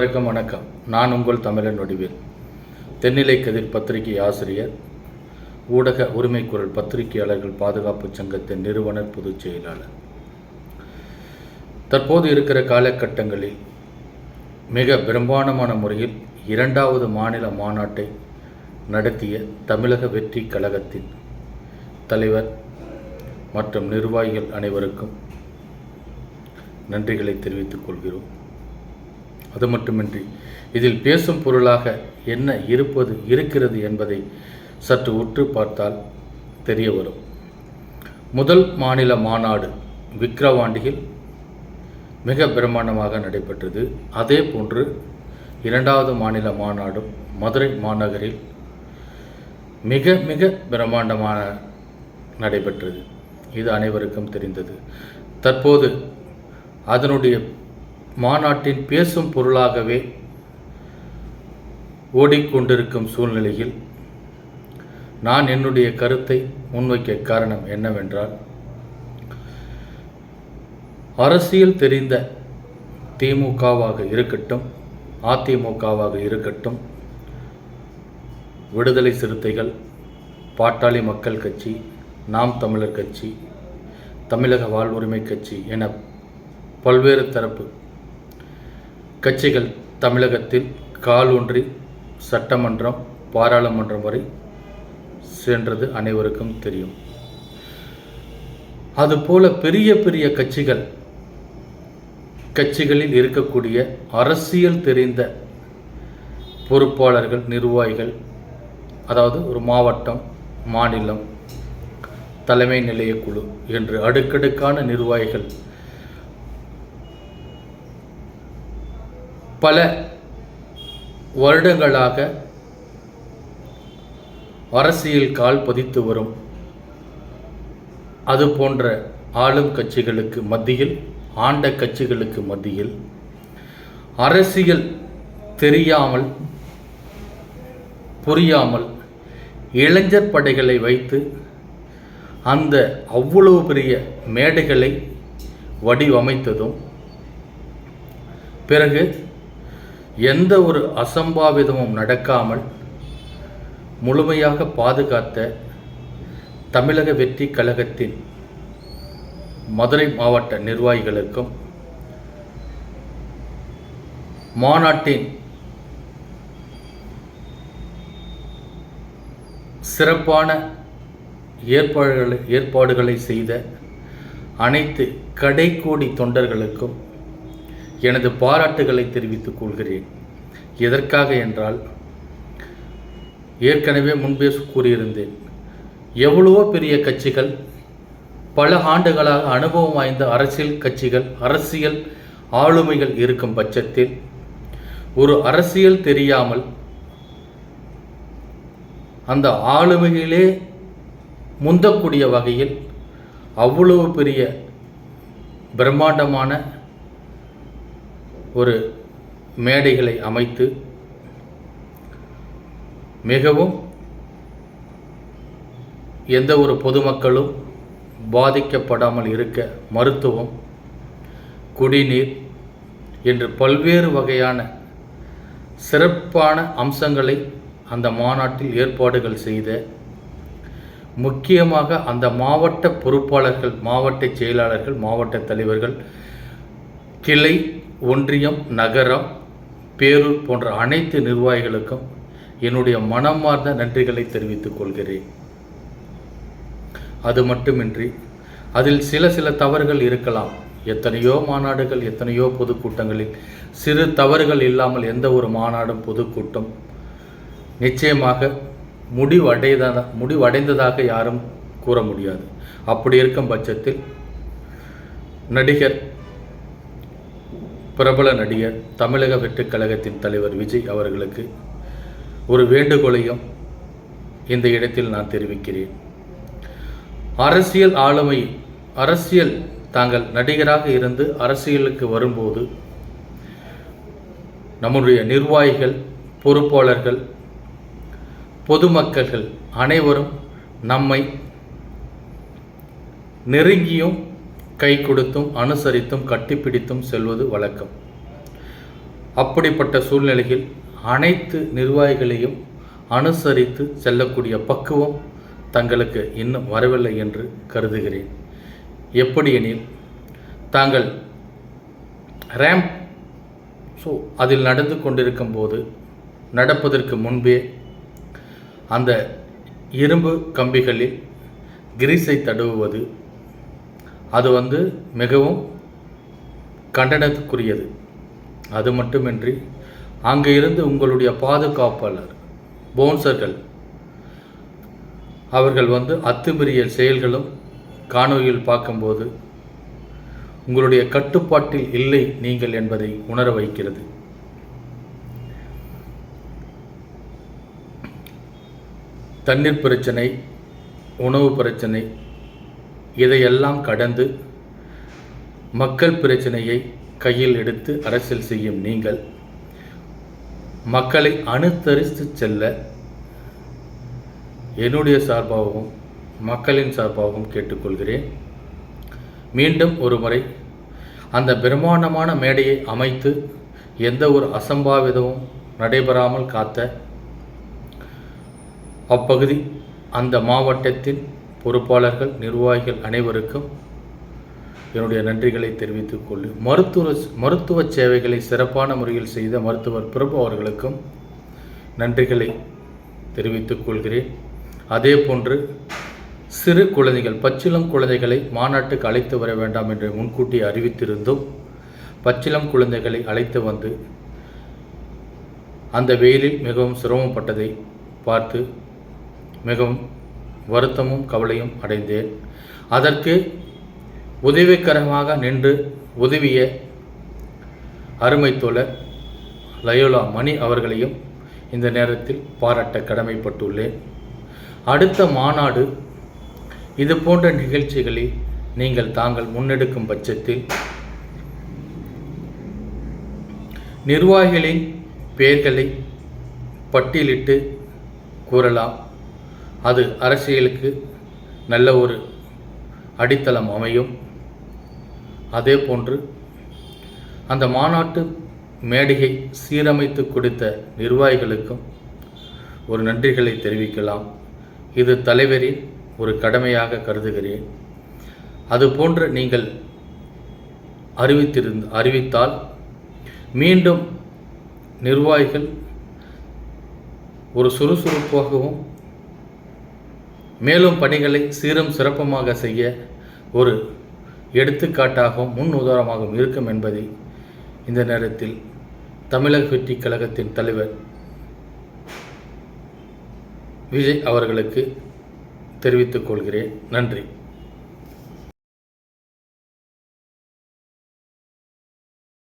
அனைவருக்கும் வணக்கம். நான் உங்கள் தமிழன் வடிவேல். தென்னிலை கதிர் பத்திரிகை ஆசிரியர் ஊடக உரிமை குரல் பத்திரிகையாளர்கள் பாதுகாப்பு சங்கத்தின் நிறுவனர் பொதுச் செயலாளர். தற்போது இருக்கிற காலகட்டங்களில் மிக பிரம்மாண்டமான முறையில் இரண்டாவது மாநில மாநாட்டை நடத்திய தமிழக வெற்றி கழகத்தின் தலைவர் மற்றும் நிர்வாகிகள் அனைவருக்கும் நன்றிகளை தெரிவித்துக் கொள்கிறோம். அது மட்டுமின்றி இதில் பேசும் பொருளாக என்ன இருப்பது இருக்கிறது என்பதை சற்று உற்று பார்த்தால் தெரிய வரும். முதல் மாநில மாநாடு விக்கிரவாண்டியில் மிக பிரம்மாண்டமாக நடைபெற்றது. அதே போன்று இரண்டாவது மாநில மாநாடும் மதுரை மாநகரில் மிக மிக பிரம்மாண்டமான நடைபெற்றது. இது அனைவருக்கும் தெரிந்தது. தற்போது அதனுடைய மாநாட்டின் பேசும் பொருளாகவே ஓடிக்கொண்டிருக்கும் சூழ்நிலையில் நான் என்னுடைய கருத்தை முன்வைக்க காரணம் என்னவென்றால் அரசியல் தெரிந்த திமுகவாக இருக்கட்டும் அதிமுகவாக இருக்கட்டும் விடுதலை சிறுத்தைகள் பாட்டாளி மக்கள் கட்சி நாம் தமிழர் கட்சி தமிழக வாழ்வுரிமை கட்சி என பல்வேறு தரப்பு கட்சிகள் தமிழகத்தில் காலூன்றி சட்டமன்றம் பாராளுமன்றம் வரை சென்றது அனைவருக்கும் தெரியும். அதுபோல பெரிய பெரிய கட்சிகள் கட்சிகளில் இருக்கக்கூடிய அரசியல் தெரிந்த பொறுப்பாளர்கள் நிர்வாகிகள் அதாவது ஒரு மாவட்டம் மாநிலம் தலைமை நிலைய குழு என்று அடுக்கடுக்கான நிர்வாகிகள் பல வருடங்களாக அரசியல் கால் பதித்து வரும். அது போன்ற ஆளும் கட்சிகளுக்கு மத்தியில் ஆண்ட கட்சிகளுக்கு மத்தியில் அரசியல் தெரியாமல் புரியாமல் இளைஞர் படைகளை வைத்து அந்த அவ்வளவு பெரிய மேடைகளை வடிவமைத்ததும் பிறகு எந்த ஒரு அசம்பாவிதமும் நடக்காமல் முழுமையாக பாதுகாத்த தமிழக வெற்றி கழகத்தின் மதுரை மாவட்ட நிர்வாகிகளுக்கும் மாநாட்டின் சிறப்பான ஏற்பாடுகளை ஏற்பாடுகளை செய்த அனைத்து கடைக்கோடி தொண்டர்களுக்கும் எனது பாராட்டுகளை தெரிவித்துக் கொள்கிறேன். எதற்காக என்றால் ஏற்கனவே முன்பே கூறியிருந்தேன். எவ்வளவோ பெரிய கட்சிகள் பல ஆண்டுகளாக அனுபவம் வாய்ந்த அரசியல் கட்சிகள் அரசியல் ஆளுமைகள் இருக்கும் பட்சத்தில் ஒரு அரசியல் தெரியாமல் அந்த ஆளுமையிலே முந்தக்கூடிய வகையில் அவ்வளவு பெரிய பிரம்மாண்டமான ஒரு மேடைகளை அமைத்து மிகவும் எந்த ஒரு பொதுமக்களும் பாதிக்கப்படாமல் இருக்க மருத்துவம் குடிநீர் என்று பல்வேறு வகையான சிறப்பான அம்சங்களை அந்த மாநாட்டில் ஏற்பாடுகள் செய்த முக்கியமாக அந்த மாவட்ட பொறுப்பாளர்கள் மாவட்ட செயலாளர்கள் மாவட்ட தலைவர்கள் கிளை ஒன்றியம் நகரம் பேரூர் போன்ற அனைத்து நிர்வாகிகளுக்கும் என்னுடைய மனமார்ந்த நன்றிகளை தெரிவித்துக் கொள்கிறேன். அது மட்டுமின்றி அதில் சில சில தவறுகள் இருக்கலாம். எத்தனையோ மாநாடுகள் எத்தனையோ பொதுக்கூட்டங்களில் சிறு தவறுகள் இல்லாமல் எந்த ஒரு மாநாடும் பொதுக்கூட்டம் நிச்சயமாக முடிவடைந்ததாக முடிவடைந்ததாக யாரும் கூற முடியாது. அப்படி இருக்கும் பட்சத்தில் நடிகர் பிரபல நடிகர் தமிழக வெற்றிக் கழகத்தின் தலைவர் விஜய் அவர்களுக்கு ஒரு வேண்டுகோளையும் இந்த இடத்தில் நான் தெரிவிக்கிறேன். அரசியல் ஆளுமை அரசியல் தாங்கள் நடிகராக இருந்து அரசியலுக்கு வரும்போது நம்முடைய நிர்வாகிகள் பொறுப்பாளர்கள் பொதுமக்கள்கள் அனைவரும் நம்மை நெருங்கியும் கை கொடுத்தும் அனுசரித்தும் கட்டிப்பிடித்தும் செல்வது வழக்கம். அப்படிப்பட்ட சூழ்நிலையில் அனைத்து நிர்வாகிகளையும் அனுசரித்து செல்லக்கூடிய பக்குவம் தங்களுக்கு இன்னும் வரவில்லை என்று கருதுகிறேன். எப்படியெனில் தாங்கள் ரேம்ப் ஸோ அதில் நடந்து கொண்டிருக்கும் போது நடப்பதற்கு முன்பே அந்த இரும்பு கம்பிகளில் கிரீஸை தடவுவது அது வந்து மிகவும் கண்டனத்துக்குரியது. அது மட்டுமின்றி அங்கே இருந்து உங்களுடைய பாதுகாப்பாளர் போன்சர்கள் அவர்கள் வந்து அத்துமீறிய செயல்களும் காணொலியில் பார்க்கும்போது உங்களுடைய கட்டுப்பாட்டில் இல்லை நீங்கள் என்பதை உணர வைக்கிறது. தண்ணீர் பிரச்சனை உணவு பிரச்சனை இதையெல்லாம் கடந்து மக்கள் பிரச்சனையை கையில் எடுத்து அரசியல் செய்யும் நீங்கள் மக்களை அனுத்தரித்து செல்ல என்னுடைய சார்பாகவும் மக்களின் சார்பாகவும் கேட்டுக்கொள்கிறேன். மீண்டும் ஒரு முறை அந்த பிரம்மாண்டமான மேடையை அமைத்து எந்த ஒரு அசம்பாவிதமும் நடைபெறாமல் காத்த அப்பகுதி அந்த மாவட்டத்தின் பொறுப்பாளர்கள் நிர்வாகிகள் அனைவருக்கும் என்னுடைய நன்றிகளை தெரிவித்துக் கொள்ளு. மருத்துவ மருத்துவ சேவைகளை சிறப்பான முறையில் செய்த மருத்துவர் பிரபு அவர்களுக்கும் நன்றிகளை தெரிவித்துக் கொள்கிறேன். அதே போன்று சிறு குழந்தைகள் பச்சிளம் குழந்தைகளை மாநாட்டுக்கு அழைத்து வர வேண்டாம் என்று முன்கூட்டி அறிவித்திருந்தும் பச்சிளம் குழந்தைகளை அழைத்து வந்து அந்த வெயிலில் மிகவும் சிரமப்பட்டதை பார்த்து மிகவும் வருத்தமும் கவலையும் அடைந்தேன். அதற்கு உதவிகரமாக நின்று உதவிய அருமை தோழர் லயோலா மணி அவர்களையும் இந்த நேரத்தில் பாராட்ட கடமைப்பட்டுள்ளேன். அடுத்த மாநாடு இது போன்ற நிகழ்ச்சிகளில் நீங்கள் தாங்கள் முன்னெடுக்கும் பட்சத்தில் நிர்வாகிகளின் பெயர்களை பட்டியலிட்டு கூறலாம். அது அரசியலுக்கு நல்ல ஒரு அடித்தளம் அமையும். அதே போன்று அந்த மாநாட்டு மேடையை சீரமைத்து கொடுத்த நிர்வாகிகளுக்கும் ஒரு நன்றிகளை தெரிவிக்கலாம். இது தலைவரின் ஒரு கடமையாக கருதுகிறேன். அதுபோன்று நீங்கள் அறிவித்திருந்த அறிவித்தால் மீண்டும் நிர்வாகிகள் ஒரு சுறுசுறுப்பாகவும் மேலும் பணிகளை சீரும் சிறப்புமாக செய்ய ஒரு எடுத்துக்காட்டாகவும் முன் உதாரணமாகவும் இருக்கும் என்பதை இந்த நேரத்தில் தமிழக வெற்றி கழகத்தின் தலைவர் விஜய் அவர்களுக்கு தெரிவித்துக் கொள்கிறேன். நன்றி.